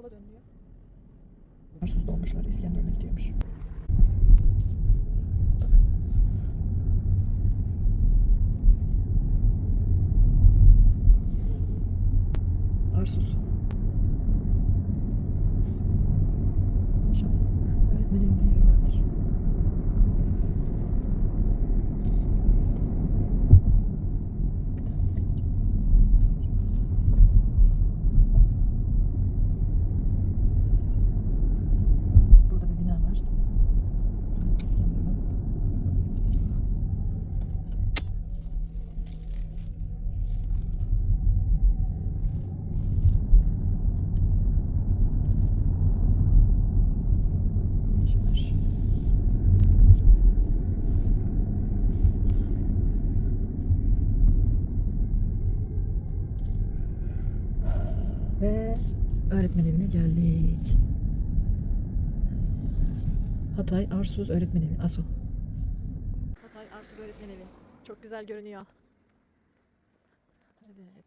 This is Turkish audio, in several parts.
sola dön diyor. Arsuz dolmuşlar İskenderun'a gidiyormuş. Arsuz. İnşallah öğretmenin bir yeri vardır. Burada bir bina var. İskenderun. Ağaçlar. Ve öğretmen evine geldik. Hatay Arsuz Öğretmen Evi. ASO. Hatay Arsuz Öğretmen Evi. Çok güzel görünüyor. Evet.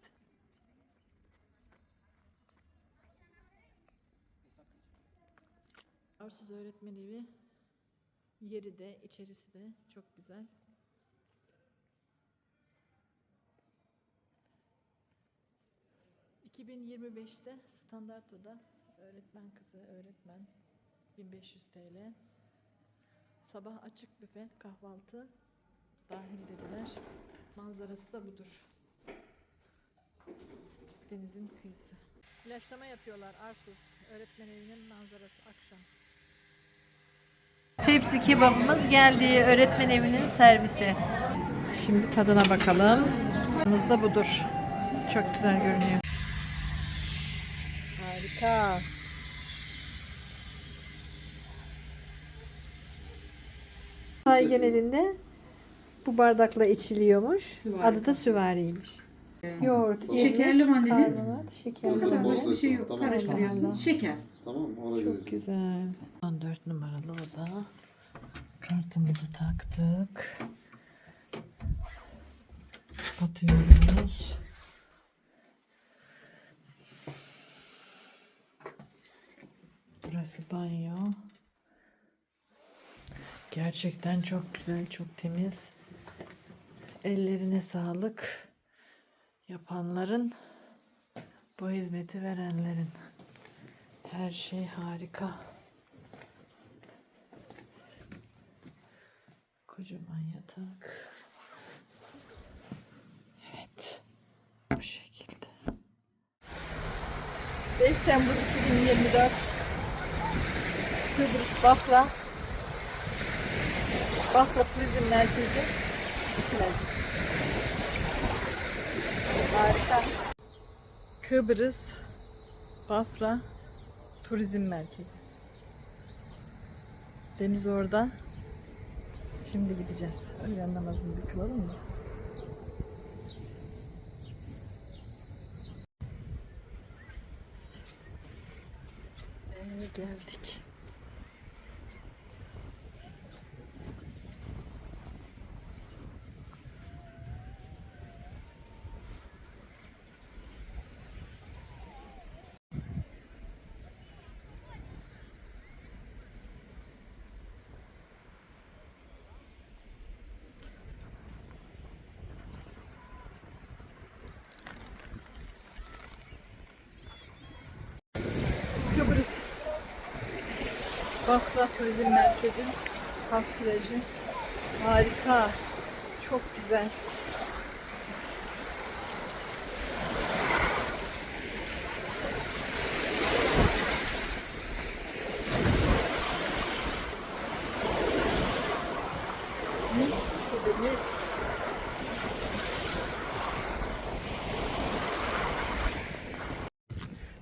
Arsuz Öğretmen Evi. Yeri de, içerisi de çok güzel. ...2025'te standartoda öğretmen kızı, öğretmen 1500 TL. Sabah açık büfe, kahvaltı dahil dediler. Manzarası da budur. Denizin kıyısı. İlaçlama yapıyorlar Arsuz. Öğretmen evinin manzarası akşam. Tepsi kebabımız geldi. Öğretmen evinin servisi. Şimdi tadına bakalım. Tadımız da budur. Çok güzel görünüyor. Harika. Hay genelinde bu bardakla içiliyormuş. Adı da süvariymiş. Yoğurt, irmik, Şekerli vanilin. karbonat, şekerli Bu kadar vanilin. bir şey yok. Tamam. Karıştırıyorsun. Şeker. Tamam mı? Ona Çok güzel. 14 numaralı oda. Kartımızı taktık. Batıyoruz. Burası banyo. Gerçekten çok güzel, çok temiz. Ellerine sağlık. Yapanların, bu hizmeti verenlerin. Her şey harika. Kocaman yatak. Evet. Bu şekilde. 5 Temmuz 2024 Kıbrıs Bafra Bafra Turizm Merkezi plaj. Harika. Kıbrıs Bafra Turizm Merkezi. Deniz orada. Şimdi gideceğiz. Öğlen namazını bir kılalım mı? Geldik. Kıbrıs Bafra Turizm Merkezi Halk Plajı. Harika. Çok güzel.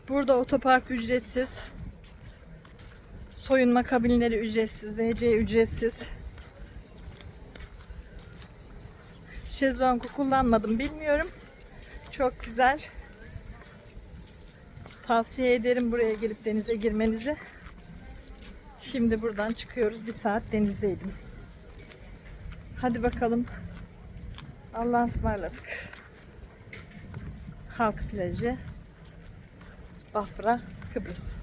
Burada otopark ücretsiz. Soyunma kabinleri ücretsiz. WC ücretsiz. Şezlong'u kullanmadım bilmiyorum. Çok güzel. Tavsiye ederim buraya gelip denize girmenizi. Şimdi buradan çıkıyoruz. Bir saat denizdeydim. Hadi bakalım. Allah'a ısmarladık. Halk plajı. Bafra Kıbrıs.